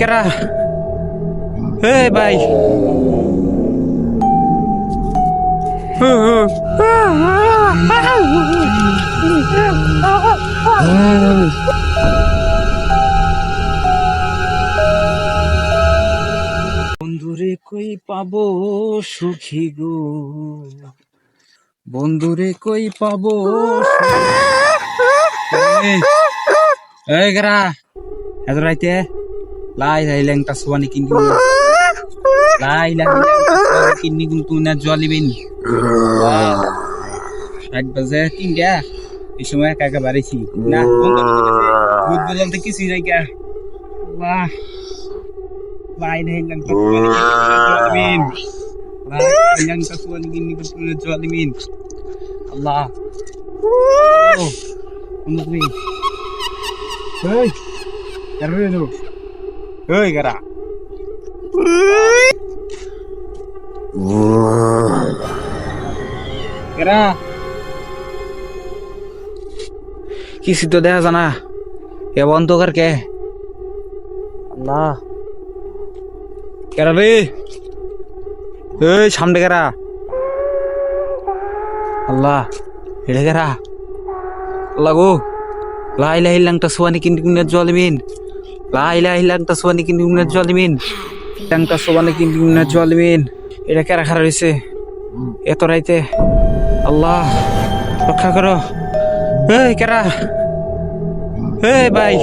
কেরা হে ভাই। বন্ধুরে কই পাবো সুখী গো? বন্ধুরে কই পাবো? এই গরা। এত রাইতে লাই লেংটা সোয়ানি কিনবি লাই লাই কিনবি কিন্তু না জলিবিন ষাট বাজে তিনটা এই সময় একা একা বাড়িছি না দুধ বদলতে কিছুই নাই কে বাহ লাই কিনবি কিন্তু না জলিবিন আল্লাহ তুমি carne no. Hey, gara. Gara. কিছু তো দেখা জানা? এ বন্ধ কর কে? আল্লাহ কেরা রে। এই সামনে কেরা আল্লাহ হেড়ে কেরা আল্লাহ গো। La ilaha illang taswani kini guna zalimin. La ilaha illang taswani kini guna zalimin. Illang taswani kini guna zalimin. এটা কারা খারাপ হয়েছে এত আল্লাহ রক্ষা করো এই কারা এই ভাই